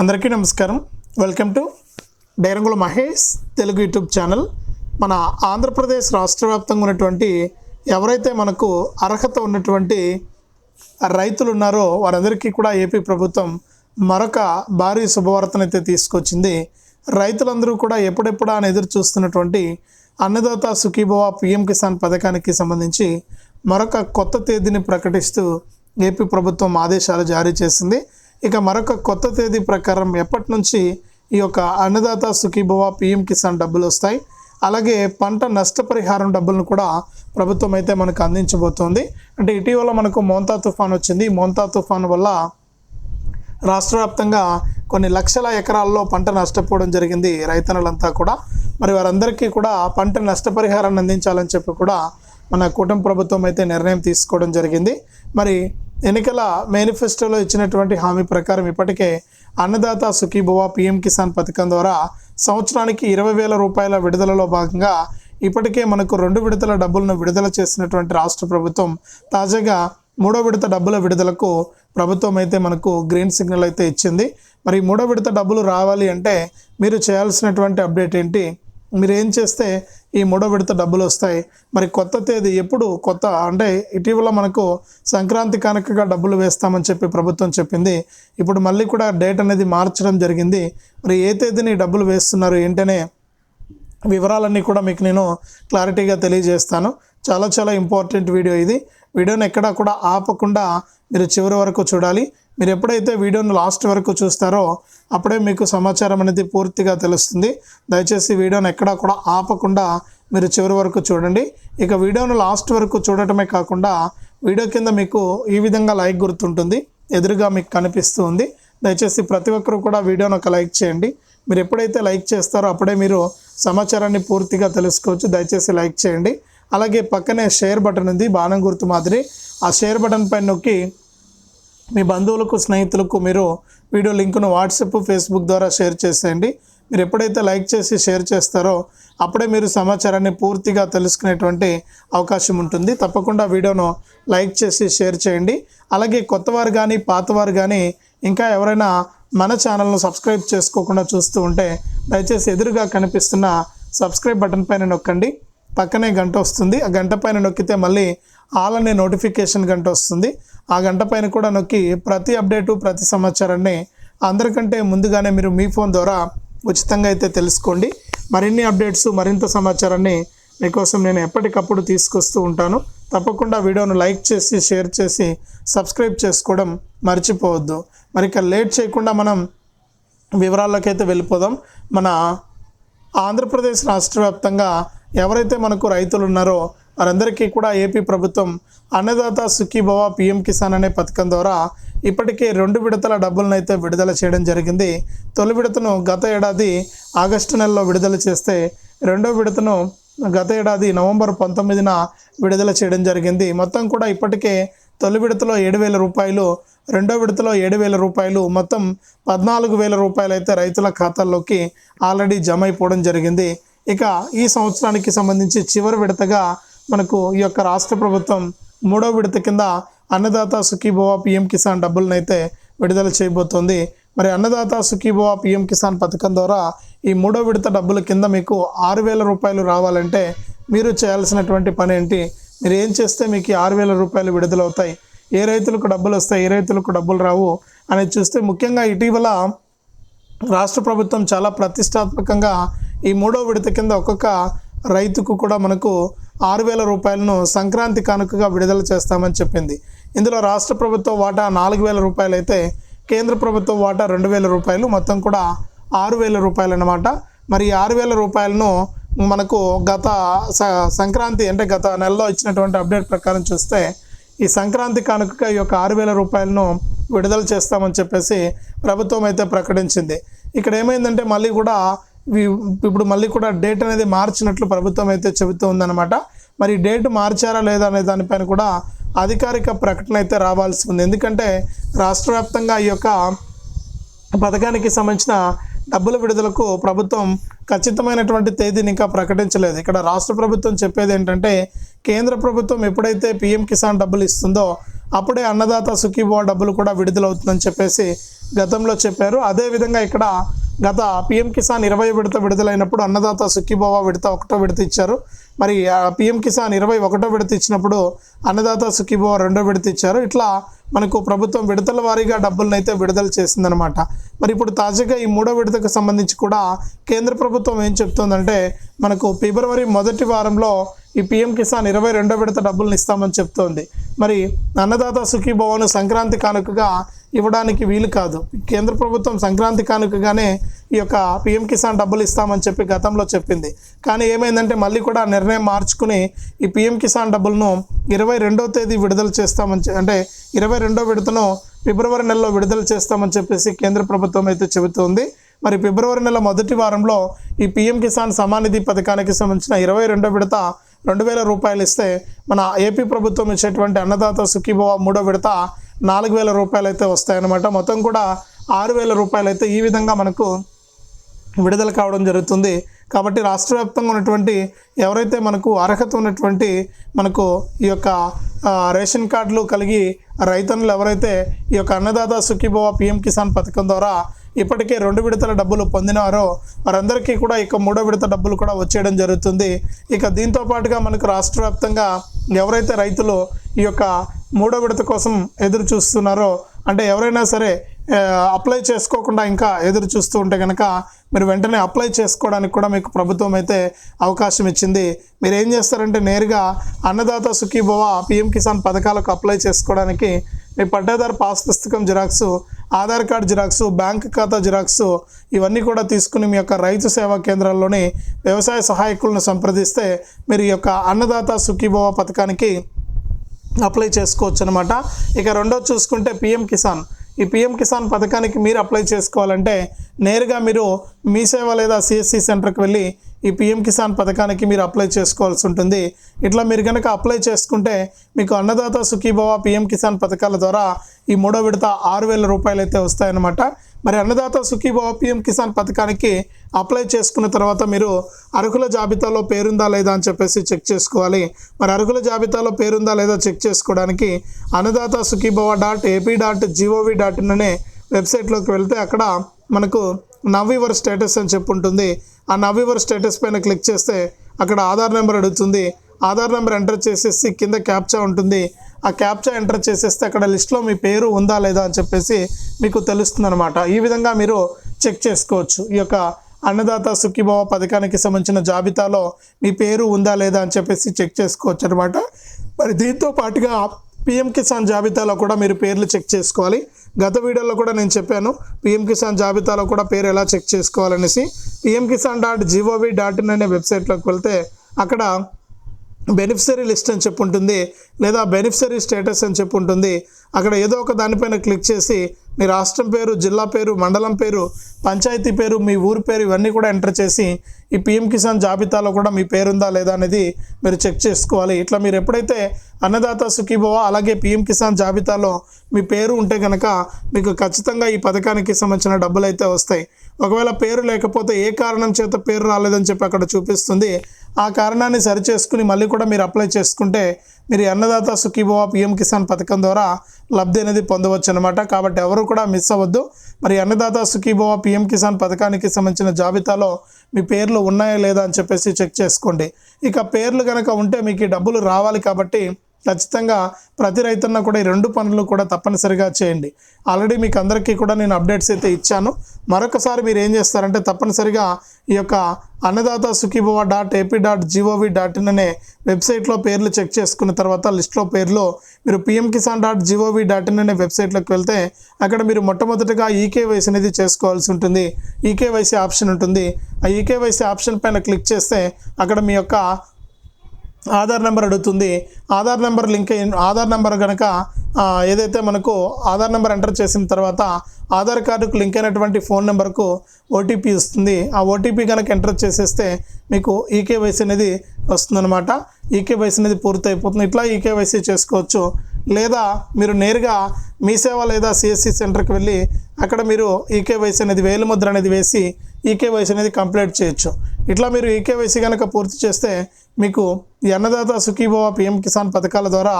అందరికీ నమస్కారం. Welcome to Dairangula Mahesh Telugu YouTube channel. మన ఆంధ్రప్రదేశ్ రాష్ట్ర వ్యాప్తంగా ఉన్నటువంటి ఎవరైతే మనకు అర్హత ఉన్నటువంటి రైతులు ఉన్నారో వారందరికీ కూడా ఏపీ ప్రభుత్వం మరొక భారీ శుభవార్తనైతే తీసుకొచ్చింది. రైతులందరూ కూడా ఎప్పుడెప్పుడా అని ఎదురు చూస్తున్నటువంటి అన్నదాత సుఖీభవ పిఎం కిసాన్ పథకానికి సంబంధించి మరొక కొత్త తేదీని ప్రకటిస్తూ ఏపీ ప్రభుత్వం ఆదేశాలు జారీ చేసింది. ఇక మరొక కొత్త తేదీ ప్రకారం ఎప్పటి నుంచి ఈ యొక్క అన్నదాత సుఖీభవ పిఎం కిసాన్ డబ్బులు వస్తాయి. అలాగే పంట నష్టపరిహారం డబ్బులను కూడా ప్రభుత్వం అయితే మనకు అందించబోతోంది. అంటే ఇటీవల మనకు మోంతా తుఫాన్ వచ్చింది. ఈ మోంతా తుఫాన్ వల్ల రాష్ట్ర వ్యాప్తంగా కొన్ని లక్షల ఎకరాల్లో పంట నష్టపోవడం జరిగింది రైతన్నలంతా కూడా. మరి వారందరికీ కూడా పంట నష్టపరిహారాన్ని అందించాలని చెప్పి కూడా మన కూటమి ప్రభుత్వం అయితే నిర్ణయం తీసుకోవడం జరిగింది. మరి ఎన్నికల మేనిఫెస్టోలో ఇచ్చినటువంటి హామీ ప్రకారం ఇప్పటికే అన్నదాత సుఖీభవ పిఎం కిసాన్ పథకం ద్వారా సంవత్సరానికి ఇరవై వేల రూపాయల విడుదలలో భాగంగా ఇప్పటికే మనకు రెండు విడతల డబ్బులను విడుదల చేసినటువంటి రాష్ట్ర ప్రభుత్వం తాజాగా మూడో విడత డబ్బుల విడుదలకు ప్రభుత్వం అయితే మనకు గ్రీన్ సిగ్నల్ అయితే ఇచ్చింది. మరి మూడో విడత డబ్బులు రావాలి అంటే మీరు చేయాల్సినటువంటి అప్డేట్ ఏంటి? మీరు ఏం చేస్తే ఈ మూడో విడత డబ్బులు వస్తాయి. మరి కొత్త తేదీ ఎప్పుడు? కొత్త అంటే ఇటీవల మనకు సంక్రాంతి కానుకగా డబ్బులు వేస్తామని చెప్పి ప్రభుత్వం చెప్పింది. ఇప్పుడు మళ్ళీ కూడా డేట్ అనేది మార్చడం జరిగింది. మరి ఏ తేదీని డబ్బులు వేస్తున్నారు ఏంటనే వివరాలన్నీ కూడా మీకు నేను క్లారిటీగా తెలియజేస్తాను. చాలా చాలా ఇంపార్టెంట్ వీడియో ఇది. వీడియోని ఎక్కడా కూడా ఆపకుండా మీరు చివరి వరకు చూడాలి. మీరు ఎప్పుడైతే వీడియోను లాస్ట్ వరకు చూస్తారో అప్పుడే మీకు సమాచారం అనేది పూర్తిగా తెలుస్తుంది. దయచేసి వీడియోను ఎక్కడా కూడా ఆపకుండా మీరు చివరి వరకు చూడండి. ఇక వీడియోను లాస్ట్ వరకు చూడటమే కాకుండా వీడియో కింద మీకు ఈ విధంగా లైక్ గుర్తుంటుంది. ఎదురుగా మీకు కనిపిస్తూ ఉంది. దయచేసి ప్రతి ఒక్కరు కూడా వీడియోను ఒక లైక్ చేయండి. మీరు ఎప్పుడైతే లైక్ చేస్తారో అప్పుడే మీరు సమాచారాన్ని పూర్తిగా తెలుసుకోవచ్చు. దయచేసి లైక్ చేయండి. అలాగే పక్కనే షేర్ బటన్ ఉంది. బాణం గుర్తు మాదిరి. ఆ షేర్ బటన్ పైన నొక్కి మీ బంధువులకు స్నేహితులకు మీరు వీడియో లింకును వాట్సాప్ ఫేస్బుక్ ద్వారా షేర్ చేసేయండి. మీరు ఎప్పుడైతే లైక్ చేసి షేర్ చేస్తారో అప్పుడే మీరు సమాచారాన్ని పూర్తిగా తెలుసుకునేటువంటి అవకాశం ఉంటుంది. తప్పకుండా వీడియోను లైక్ చేసి షేర్ చేయండి. అలాగే కొత్తవారు కానీ పాతవారు కానీ ఇంకా ఎవరైనా మన ఛానల్ను సబ్స్క్రైబ్ చేసుకోకుండా చూస్తూ ఉంటే దయచేసి ఎదురుగా కనిపిస్తున్న సబ్స్క్రైబ్ బటన్ పైన నొక్కండి. పక్కనే గంట వస్తుంది. ఆ గంట పైన నొక్కితే మళ్ళీ ఆల్ అనే నోటిఫికేషన్ గంట వస్తుంది. ఆ గంట పైన కూడా నొక్కి ప్రతి అప్డేటు ప్రతి సమాచారాన్ని అందరికంటే ముందుగానే మీరు మీ ఫోన్ ద్వారా ఉచితంగా అయితే తెలుసుకోండి. మరిన్ని అప్డేట్స్ మరింత సమాచారాన్ని మీకోసం నేను ఎప్పటికప్పుడు తీసుకొస్తూ ఉంటాను. తప్పకుండా వీడియోను లైక్ చేసి షేర్ చేసి సబ్స్క్రైబ్ చేసుకోవడం మర్చిపోవద్దు. మరి ఇక లేట్ చేయకుండా మనం వివరాల్లోకి అయితే వెళ్ళిపోదాం. మన ఆంధ్రప్రదేశ్ రాష్ట్ర వ్యాప్తంగా ఎవరైతే మనకు రైతులు ఉన్నారో వారందరికీ కూడా ఏపీ ప్రభుత్వం అన్నదాత సుఖీభవ పిఎం కిసాన్ అనే పథకం ద్వారా ఇప్పటికే రెండు విడతల డబ్బులను అయితే విడుదల చేయడం జరిగింది. తొలి విడతను గత ఏడాది ఆగస్టు నెలలో విడుదల చేస్తే రెండో విడతను గత ఏడాది నవంబర్ పంతొమ్మిదిన విడుదల చేయడం జరిగింది. మొత్తం కూడా ఇప్పటికే తొలి విడతలో ఏడు వేల రూపాయలు రెండో విడతలో ఏడు వేల రూపాయలు మొత్తం పద్నాలుగు వేల రూపాయలు అయితే రైతుల ఖాతాల్లోకి ఆల్రెడీ జమ అయిపోవడం జరిగింది. ఇక ఈ సంవత్సరానికి సంబంధించి చివరి విడతగా మనకు ఈ యొక్క రాష్ట్ర ప్రభుత్వం మూడో విడత కింద అన్నదాత సుఖీభవ పిఎం కిసాన్ డబ్బులను అయితే విడుదల చేయబోతోంది. మరి అన్నదాత సుఖీభవ పిఎం కిసాన్ పథకం ద్వారా ఈ మూడో విడత డబ్బుల కింద మీకు ఆరు వేల రూపాయలు రావాలంటే మీరు చేయాల్సినటువంటి పని ఏంటి? మీరు ఏం చేస్తే మీకు ఈ ఆరు వేల రూపాయలు విడుదలవుతాయి? ఏ రైతులకు డబ్బులు వస్తాయి? ఏ రైతులకు డబ్బులు రావు? అనేది చూస్తే ముఖ్యంగా ఇటీవల రాష్ట్ర ప్రభుత్వం చాలా ప్రతిష్టాత్మకంగా ఈ మూడో విడత కింద ఒక్కొక్క రైతుకు కూడా మనకు ఆరు వేల రూపాయలను సంక్రాంతి కానుకగా విడుదల చేస్తామని చెప్పింది. ఇందులో రాష్ట్ర ప్రభుత్వ వాటా నాలుగు వేల రూపాయలు అయితే కేంద్ర ప్రభుత్వ వాటా రెండు వేల రూపాయలు మొత్తం కూడా ఆరు వేల రూపాయలు అన్నమాట మరి ఆరు వేల రూపాయలను మనకు గత సంక్రాంతి అంటే గత నెలలో ఇచ్చినటువంటి అప్డేట్ ప్రకారం చూస్తే ఈ సంక్రాంతి కానుకగా ఈ యొక్క ఆరు వేల రూపాయలను విడుదల చేస్తామని చెప్పేసి ప్రభుత్వం అయితే ప్రకటించింది. ఇక్కడ ఏమైందంటే మళ్ళీ కూడా ఇప్పుడు మళ్ళీ కూడా డేట్ అనేది మార్చినట్లు ప్రభుత్వం అయితే చెబుతూ ఉందన్నమాట. మరి డేట్ మార్చారా లేదా అనే దానిపైన కూడా అధికారిక ప్రకటన అయితే రావాల్సి ఉంది. ఎందుకంటే రాష్ట్ర వ్యాప్తంగా ఈ యొక్క పథకానికి సంబంధించిన డబ్బుల విడుదలకు ప్రభుత్వం ఖచ్చితమైనటువంటి తేదీని ఇంకా ప్రకటించలేదు. ఇక్కడ రాష్ట్ర ప్రభుత్వం చెప్పేది ఏంటంటే కేంద్ర ప్రభుత్వం ఎప్పుడైతే పిఎం కిసాన్ డబ్బులు ఇస్తుందో అప్పుడే అన్నదాత సుఖీభవ డబ్బులు కూడా విడుదలవుతుందని చెప్పేసి గతంలో చెప్పారు. అదేవిధంగా ఇక్కడ గత పిఎం కిసాన్ ఇరవై విడత విడుదలైనప్పుడు అన్నదాత సుఖీభవ విడత ఒకటో విడత ఇచ్చారు. మరి పిఎం కిసాన్ ఇరవై ఒకటో విడత ఇచ్చినప్పుడు అన్నదాత సుఖీభవ రెండో విడత ఇచ్చారు. ఇట్లా మనకు ప్రభుత్వం విడతల వారీగా డబ్బులను అయితే విడుదల చేసిందనమాట మరి ఇప్పుడు తాజాగా ఈ మూడో విడతకు సంబంధించి కూడా కేంద్ర ప్రభుత్వం ఏం చెప్తుందంటే మనకు ఫిబ్రవరి మొదటి వారంలో ఈ పిఎం కిసాన్ ఇరవై రెండో విడత డబ్బులను ఇస్తామని చెప్తోంది. మరి అన్నదాత సుఖీభవన్ సంక్రాంతి కానుకగా ఇవ్వడానికి వీలు కాదు. కేంద్ర ప్రభుత్వం సంక్రాంతి కానుకగానే ఈ యొక్క పిఎం కిసాన్ డబ్బులు ఇస్తామని చెప్పి గతంలో చెప్పింది. కానీ ఏమైందంటే మళ్ళీ కూడా నిర్ణయం మార్చుకుని ఈ పిఎం కిసాన్ డబ్బులను ఇరవై రెండో తేదీ విడుదల చేస్తామని అంటే ఇరవై రెండో విడతను ఫిబ్రవరి నెలలో విడుదల చేస్తామని చెప్పేసి కేంద్ర ప్రభుత్వం అయితే చెబుతోంది. మరి ఫిబ్రవరి నెల మొదటి వారంలో ఈ పిఎం కిసాన్ సమానిధి పథకానికి సంబంధించిన ఇరవై రెండో విడత రెండు వేల రూపాయలు ఇస్తే మన ఏపీ ప్రభుత్వం ఇచ్చేటువంటి అన్నదాత సుఖీభవ మూడో విడత నాలుగు వేల రూపాయలు అయితే వస్తాయన్నమాట. మొత్తం కూడా ఆరు వేల రూపాయలు అయితే ఈ విధంగా మనకు విడుదల కావడం జరుగుతుంది. కాబట్టి రాష్ట్ర వ్యాప్తంగా ఉన్నటువంటి ఎవరైతే మనకు అర్హత ఉన్నటువంటి మనకు ఈ యొక్క రేషన్ కార్డులు కలిగి రైతన్నులు ఎవరైతే ఈ యొక్క అన్నదాత సుఖీభవ పిఎం కిసాన్ పథకం ద్వారా ఇప్పటికే రెండు విడతల డబ్బులు పొందినారో వారందరికీ కూడా ఇక మూడో విడత డబ్బులు కూడా వచ్చేయడం జరుగుతుంది. ఇక దీంతో పాటుగా మనకు రాష్ట్ర వ్యాప్తంగా ఎవరైతే రైతులు ఈ యొక్క మూడో విడత కోసం ఎదురు చూస్తున్నారో అంటే ఎవరైనా సరే అప్లై చేసుకోకుండా ఇంకా ఎదురు చూస్తూ ఉంటే కనుక మీరు వెంటనే అప్లై చేసుకోవడానికి కూడా మీకు ప్రభుత్వం అయితే అవకాశం ఇచ్చింది. మీరు ఏం చేస్తారంటే నేరుగా అన్నదాత సుఖీభవ పిఎం కిసాన్ పథకాలకు అప్లై చేసుకోవడానికి మీ పట్టాదారు పాస్ పుస్తకం xerox Aadhaar card xerox bank ఖాతా జిరాక్స్ ఇవన్నీ కూడా తీసుకుని మీ యొక్క రైతు సేవా కేంద్రాల్లోని వ్యవసాయ సహాయకులను సంప్రదిస్తే మీరు ఈ యొక్క అన్నదాత సుఖీభవ పథకానికి అప్లై చేసుకోవచ్చు అనమాట ఇక రెండోది చూసుకుంటే పిఎం కిసాన్. ఈ పిఎం కిసాన్ పథకానికి మీరు అప్లై చేసుకోవాలంటే నేరుగా మీరు మీ సేవ లేదా సిఎస్సి సెంటర్కి వెళ్ళి ఈ పిఎం కిసాన్ పథకానికి మీరు అప్లై చేసుకోవాల్సి ఉంటుంది. ఇట్లా మీరు కనుక అప్లై చేసుకుంటే మీకు అన్నదాత సుఖీభవ పిఎం కిసాన్ పథకాల ద్వారా ఈ మూడో విడత ఆరు వేల రూపాయలు అయితే వస్తాయన్నమాట. మరి అన్నదాత సుఖీభవ పిఎం కిసాన్ పథకానికి అప్లై చేసుకున్న తర్వాత మీరు అర్హుల జాబితాలో పేరుందా లేదా అని చెప్పేసి చెక్ చేసుకోవాలి. మరి అర్హుల జాబితాలో పేరుందా లేదా చెక్ చేసుకోవడానికి Annadata Sukhibhava dot AP dot G O V dot in అనే వెబ్సైట్లోకి వెళ్తే అక్కడ మనకు నవ్వివర్ స్టేటస్ అని చెప్పి ఉంటుంది ఆ నవ్వివర్ స్టేటస్ పైన క్లిక్ చేస్తే అక్కడ ఆధార్ నెంబర్ అడుగుతుంది. ఆధార్ నెంబర్ ఎంటర్ చేసేసి కింద క్యాప్చా ఉంటుంది. ఆ క్యాప్చా ఎంటర్ చేసేస్తే అక్కడ లిస్ట్లో మీ పేరు ఉందా లేదా అని చెప్పేసి మీకు తెలుస్తుంది అనమాట ఈ విధంగా మీరు చెక్ చేసుకోవచ్చు. ఈ యొక్క అన్నదాత సుఖీభవ పథకానికి సంబంధించిన జాబితాలో మీ పేరు ఉందా లేదా అని చెప్పేసి చెక్ చేసుకోవచ్చు అనమాట మరి దీంతో పాటుగా పిఎం కిసాన్ జాబితాలో కూడా మీరు పేర్లు చెక్ చేసుకోవాలి. గత వీడియోలో కూడా నేను చెప్పాను పిఎం కిసాన్ జాబితాలో కూడా పేరు ఎలా check చేసుకోవాలనేసి PM Kisan dot G O V dot in అనే వెబ్సైట్లోకి వెళ్తే అక్కడ బెనిఫిషరీ లిస్ట్ అని చెప్పి ఉంటుంది లేదా బెనిఫిషరీ స్టేటస్ అని చెప్పి ఉంటుంది. అక్కడ ఏదో ఒక దానిపైన క్లిక్ చేసి మీ రాష్ట్రం పేరు జిల్లా పేరు మండలం పేరు పంచాయతీ పేరు మీ ఊరు పేరు ఇవన్నీ కూడా ఎంటర్ చేసి ఈ పిఎం కిసాన్ జాబితాలో కూడా మీ పేరుందా లేదా అనేది మీరు చెక్ చేసుకోవాలి. ఇట్లా మీరు ఎప్పుడైతే అన్నదాత సుఖీభవ అలాగే పిఎం కిసాన్ జాబితాలో మీ పేరు ఉంటే కనుక మీకు ఖచ్చితంగా ఈ పథకానికి సంబంధించిన డబ్బులు అయితే వస్తాయి. ఒకవేళ పేరు లేకపోతే ఏ కారణం చేత పేరు రాలేదని చెప్పి అక్కడ చూపిస్తుంది. ఆ కారణాన్ని సరిచేసుకుని మళ్ళీ కూడా మీరు అప్లై చేసుకుంటే మీరు అన్నదాత సుఖీభవ పిఎం కిసాన్ పథకం ద్వారా లబ్ధి అనేది పొందవచ్చు అనమాట కాబట్టి ఎవరు కూడా మిస్ అవ్వద్దు. మరి అన్నదాత సుఖీభవ పిఎం కిసాన్ పథకానికి సంబంధించిన జాబితాలో మీ పేర్లు ఉన్నాయా లేదా అని చెప్పేసి చెక్ చేసుకోండి. ఇక పేర్లు కనుక ఉంటే మీకు ఈ డబ్బులు రావాలి కాబట్టి ఖచ్చితంగా ప్రతి రైతున్న కూడా ఈ రెండు పనులు కూడా తప్పనిసరిగా చేయండి. ఆల్రెడీ మీకు అందరికీ కూడా నేను అప్డేట్స్ అయితే ఇచ్చాను. మరొకసారి మీరు ఏం చేస్తారంటే తప్పనిసరిగా ఈ యొక్క Annadata Sukhibhava dot AP dot G O V dot in అనే వెబ్సైట్లో పేర్లు చెక్ చేసుకున్న తర్వాత లిస్ట్లో పేర్లు మీరు PM Kisan dot G O V dot in అనే వెబ్సైట్లోకి వెళ్తే అక్కడ మీరు మొట్టమొదటిగా ఈకేవైసీ అనేది చేసుకోవాల్సి ఉంటుంది. ఈకేవైసీ ఆప్షన్ ఉంటుంది. ఆ ఈకేవైసీ ఆప్షన్ పైన క్లిక్ చేస్తే అక్కడ మీ యొక్క ఆధార్ నెంబర్ అడుగుతుంది. ఆధార్ నెంబర్ లింక్ అయిన ఆధార్ నెంబర్ కనుక ఏదైతే మనకు ఆధార్ నెంబర్ ఎంటర్ చేసిన తర్వాత ఆధార్ కార్డుకు లింక్ అయినటువంటి ఫోన్ నెంబర్కు ఓటీపీ ఇస్తుంది ఆ ఓటీపీ కనుక ఎంటర్ చేసేస్తే మీకు ఈకేవైసీ అనేది వస్తుందన్నమాట. ఈకేవైసీ అనేది పూర్తయిపోతుంది. ఇట్లా ఈకేవైసీ చేసుకోవచ్చు. లేదా మీరు నేరుగా మీ సేవ లేదా సిఎస్సి సెంటర్కి వెళ్ళి అక్కడ మీరు ఈకేవైసీ అనేది వేలిముద్ర అనేది వేసి ఈకేవైసీ అనేది కంప్లీట్ చేయొచ్చు. ఇట్లా మీరు ఈకేవైసీ కనుక పూర్తి చేస్తే మీకు ఈ అన్నదాత సుఖీభవ పిఎం కిసాన్ పథకాల ద్వారా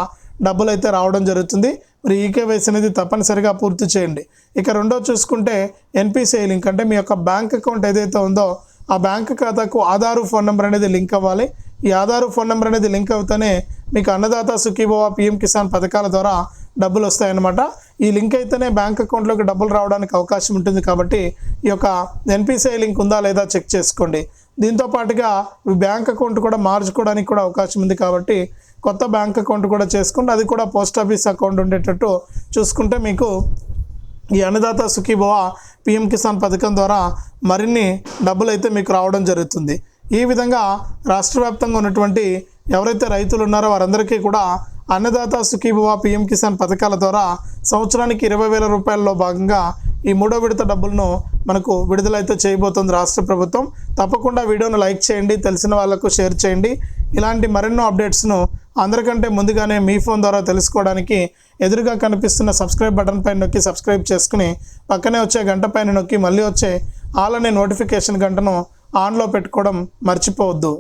డబ్బులు అయితే రావడం జరుగుతుంది. మరి ఈకేవైసీ అనేది తప్పనిసరిగా పూర్తి చేయండి. ఇక రెండో చూసుకుంటే ఎన్పిసిఐ లింక్ అంటే మీ యొక్క బ్యాంక్ అకౌంట్ ఏదైతే ఉందో ఆ బ్యాంక్ ఖాతాకు ఆధారు ఫోన్ నెంబర్ అనేది లింక్ అవ్వాలి. ఈ ఆధారు ఫోన్ నెంబర్ అనేది లింక్ అవుతూనే మీకు అన్నదాత సుఖీభవ పిఎం కిసాన్ పథకాల ద్వారా డబ్బులు వస్తాయన్నమాట. ఈ లింక్ అయితేనే బ్యాంక్ అకౌంట్లోకి డబ్బులు రావడానికి అవకాశం ఉంటుంది కాబట్టి ఈ యొక్క ఎన్పిసిఐ లింక్ ఉందా లేదా చెక్ చేసుకోండి. దీంతో పాటుగా బ్యాంక్ అకౌంట్ కూడా మార్చుకోవడానికి కూడా అవకాశం ఉంది కాబట్టి కొత్త బ్యాంక్ అకౌంట్ కూడా చేసుకుంటే అది కూడా పోస్ట్ ఆఫీస్ అకౌంట్ ఉండేటట్టు చూసుకుంటే మీకు ఈ అన్నదాత సుఖీభవ పిఎం కిసాన్ పథకం ద్వారా మరిన్ని డబ్బులు అయితే మీకు రావడం జరుగుతుంది. ఈ విధంగా రాష్ట్ర వ్యాప్తంగా ఉన్నటువంటి ఎవరైతే రైతులు ఉన్నారో వారందరికీ కూడా అన్నదాత సుఖీభవ పిఎం కిసాన్ పథకాల ద్వారా సంవత్సరానికి ఇరవై వేల రూపాయల్లో భాగంగా ఈ మూడో విడత డబ్బులను మనకు విడుదలైతే చేయబోతుంది రాష్ట్ర ప్రభుత్వం. తప్పకుండా వీడియోను లైక్ చేయండి తెలిసిన వాళ్ళకు షేర్ చేయండి. ఇలాంటి మరెన్నో అప్డేట్స్ను అందరికంటే ముందుగానే మీ ఫోన్ ద్వారా తెలుసుకోవడానికి ఎదురుగా కనిపిస్తున్న సబ్స్క్రైబ్ బటన్ పైన నొక్కి సబ్స్క్రైబ్ చేసుకుని పక్కనే వచ్చే గంట పైన నొక్కి మళ్ళీ వచ్చే ఆల్ అనే నోటిఫికేషన్ గంటను ఆన్లో పెట్టుకోవడం మర్చిపోవద్దు.